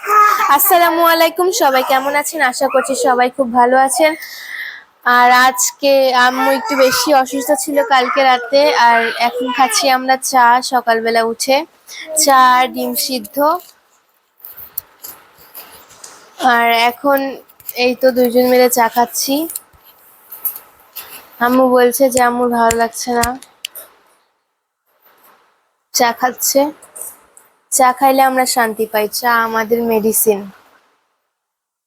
আসসালামু আলাইকুম, সবাই কেমন আছেন? আশা করছি সবাই খুব ভালো আছেন। আর আজকে আম্মু একটু বেশি অসুস্থ ছিল কালকে রাতে, আর এখন খাচ্ছি আমরা চা, সকালবেলা উঠে। চা, ডিম সিদ্ধ। আর এখন এই তো দুইজন মিলে চা খাচ্ছি। আম্মু বলছে যে আম্মুর ভালো লাগছে না। চা খাচ্ছে। চা খাইলে আমরা শান্তি পাই। চা আমাদের মেডিসিন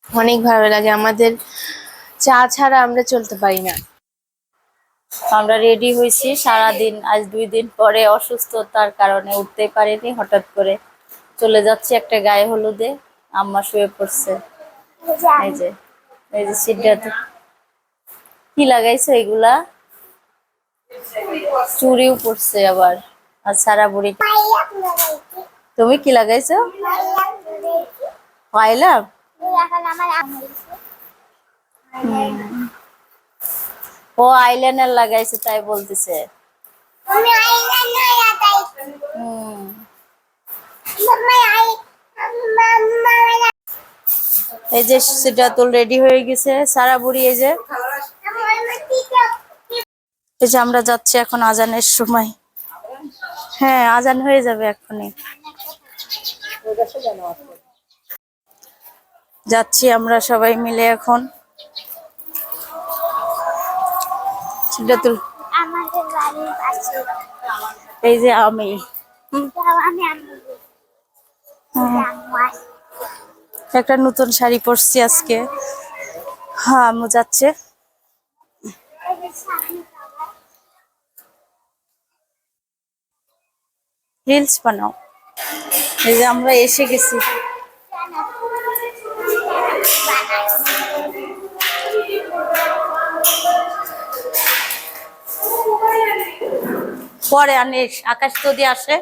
অনেক ভালো লাগে। আমাদের চা ছাড়া আমরা চলতে পারি না। আমরা রেডি হয়েছি। সারাদিন, আজ দুই দিন পরে অসুস্থতার কারণে উঠতে পারিনি। হঠাৎ করে চলে যাচ্ছি একটা গায়ে হলুদে। আম্মা শুয়ে পড়ছে। এই কি লাগাইছে এগুলা? চুরিও পড়ছে আবার। আর সারা বুড়ি তুমি কি লাগাইছো? পাইলাম ও আইলাইনার লাগাইছে, তাই বলতেছে। এই যে সিদ্ধাতুল রেডি হয়ে গেছে, সারা বুড়ি এই যে। এই যে আমরা যাচ্ছি এখন আজানের সময়। হ্যাঁ আজান হয়ে যাবে এখনই যাচ্ছি আমরা সবাই মিলে এখন। এই যে আমি। একটা নতুন শাড়ি পরছি আজকে। হ্যাঁ যাচ্ছে। রিলস বানাও। এই যে আমরা এসে গেছি। পরে আনিস আকাশ যদি আসে।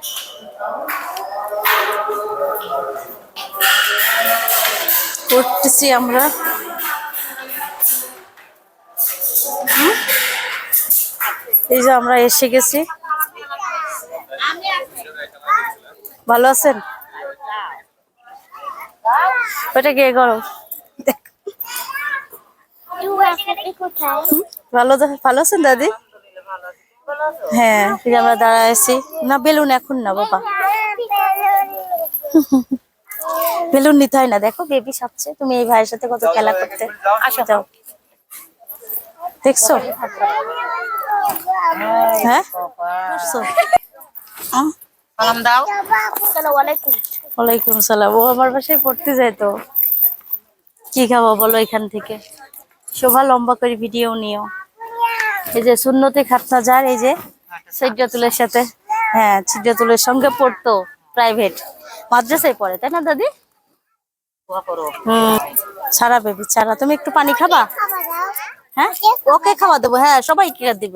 করতেছি আমরা? এই যে আমরা এসে গেছি। ভালো আছেন? ওটা কে করো? ভালো ভালো আছেন দাদি? হ্যাঁ আমরা দাঁড়ায় আছি। না, বেলুন এখন না, বাবা। বেলুন নিতে হয় না। দেখো বেবি সাপছে তুমি এই ভাইয়ের সাথে কত খেলা করতে। আসো, যাও। দেখছ? হ্যাঁ? আসসালামু আলাইকুম। ওয়ালাইকুম সালাম। ও আমার বাসায় পড়তে যায় তো। কি খাব বলো এখান থেকে। শোভা লম্বা করে ভিডিও নিও। এই যে শূন্যতে খাতনা যার এই যে সিদ্ধাতুলের সাথে। হ্যাঁ সিদ্ধাতুলের সঙ্গে পড়তো প্রাইভেট মাদ্রাসায় পড়ে তাই না দাদি? হুম ছাড়া বেবি ছাড়া। তুমি একটু পানি খাবা? হ্যাঁ ওকে খাওয়া দেবো। হ্যাঁ সবাই সবাইকে দিব।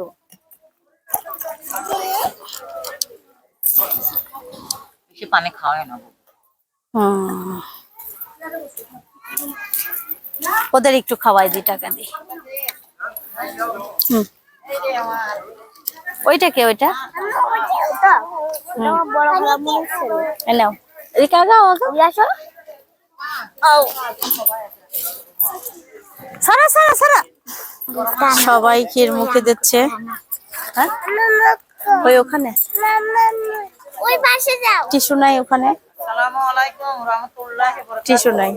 পানি খাওয়াই না হুম ওদের একটু খাওয়াই দিই টাকা দিই হুম। ওইটা কে ওইটা? নাও। আসো। সারা সারা সারা। সবাইকে এর মুখে দিচ্ছে। হ্যাঁ? ওই ওখানে। ওই পাশে যাও। টিস্যু নাই ওখানে। সালামু আলাইকুম রহমতুল্লাহ টিস্যু নাই।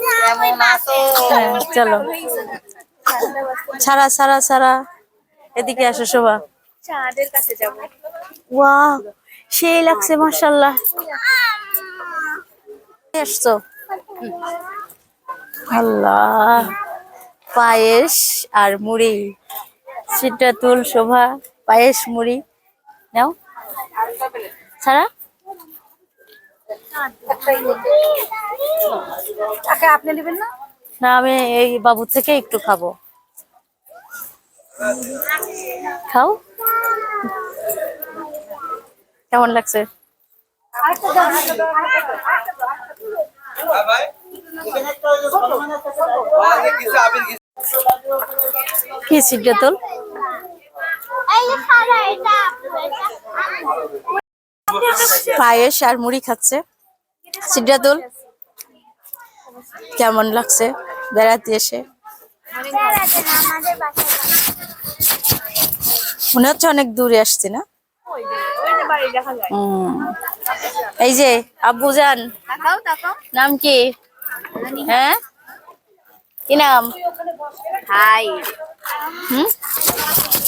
কেমন আছো? হ্যাঁ চলো। ছাড়া ছাড়া ছাড়া। এদিকে আসো শোভা। চাঁদের কাছে যাব। ওয়াও সেই লাগছে মাশাআল্লাহ। আসছো আল্লাহ। পায়েস আর মুড়ি। সিদ্ধাতুল শোভা পায়েস মুড়ি। নাও। ছাড়া? আপনি নেবেন না? না আমি এই বাবু থেকে একটু খাব। খাও। কেমন লাগছে? কি এটা। পায়েস আর মুড়ি খাচ্ছে। সিদ্ধাতুল কেমন লাগছে? বেড়াতে এসে। মনে হচ্ছে অনেক দূরে আসছে না। এই যে আব্বু যান। নাম কি? হ্যাঁ? কি নাম? হাই। হুম?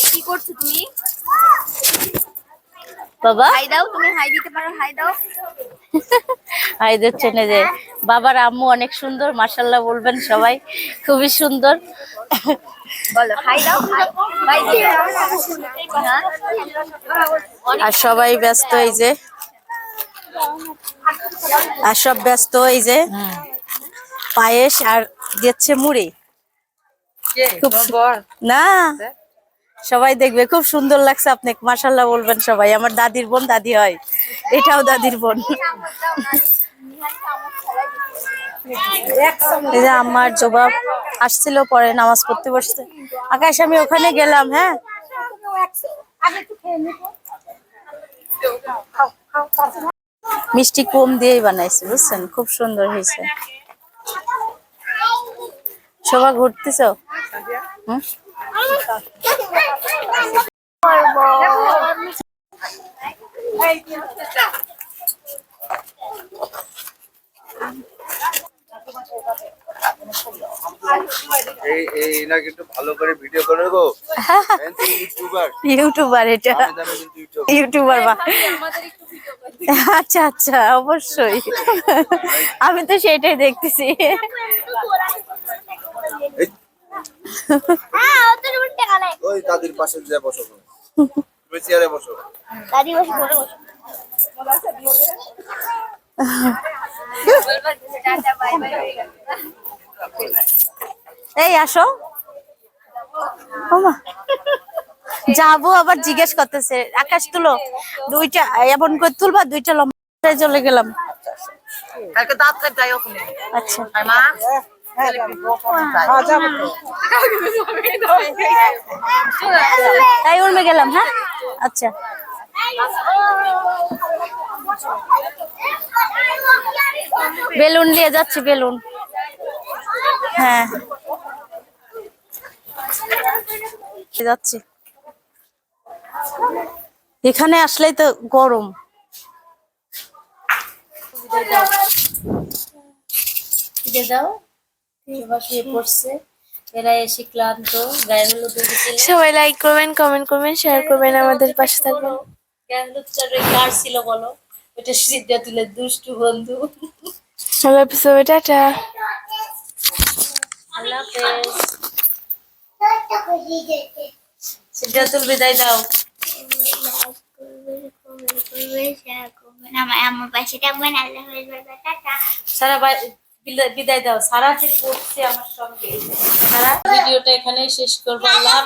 কি করছ তুমি? বাবা? হাই দাও তুমি হাই দিতে পারো হাই দাও। হাই দিচ্ছেন এই যে বাবার আম্মু অনেক সুন্দর মাসাল্লাহ বলবেন সবাই খুবই সুন্দর। বলো হাই দাও হাই। দিয়ে আর সবাই ব্যস্ত এই যে। আর সব ব্যস্ত এই যে। পায়েস আর দিচ্ছে মুড়ি। খুব না। সবাই দেখবে, খুব সুন্দর লাগছে আপনি মাসাল্লাহ বলবেন সবাই, আমার দাদির বোন দাদি হয়। এটাও দাদির বোন। আমার জবাব আসছিল পরে নামাজ পড়তে বসতে। আকাশ, আমি ওখানে গেলাম হ্যাঁ? মিষ্টি কম দিয়েই বানাইছে, বুঝছেন? খুব সুন্দর হয়েছে। শোভা, ঘুরতেছ? হুম? এই এই এনাকে একটু ভালো করে ভিডিও করে গো ইউটিউবার ইউটিউবার এটা। ইউটিউবার বা। আচ্ছা আচ্ছা অবশ্যই। আমি তো সেটাই দেখতেছি এই হ্যাঁ ওদের উপর টাকা নেই ওই দাদির পাশে যে বসো তুমি। তুমি চেয়ারে বসো। দাদি বসে ঘরে বসে। এই আসো। যাব আবার জিজ্ঞেস করতেছে। আকাশ তুলো দুইটা এমন করে তুলবা দুইটা লম্বা চলে গেলাম। কালকে দাঁত যাই ওখানে। আচ্ছা। মা? তাই উর্মে গেলাম হ্যাঁ? আচ্ছা। বেলুন নিয়ে যাচ্ছি বেলুন। হ্যাঁ। যাচ্ছি। এখানে আসলেই তো গরম। দিয়ে দাও সবাই শুয়ে পড়ছে। এরা এসে ক্লান্ত গায়ে হলুদ সবাই লাইক করবেন কমেন্ট করবেন শেয়ার করবেন আমাদের পাশে থাকবেন। গায়ে হলুদটা কার ছিল বলো? ওটা সিদ্ধা তুলে দুষ্টু বন্ধু। আল্লাহ হাফিজ সবাই টাটা। আল্লাহ হাফেজ। সিদ্ধা তুল বিদায় দাও সারা বাই- বিদায়- দাও। সারা যে করছে আমার সঙ্গে। সারা ভিডিওটা এখানেই শেষ করব। আল্লাহ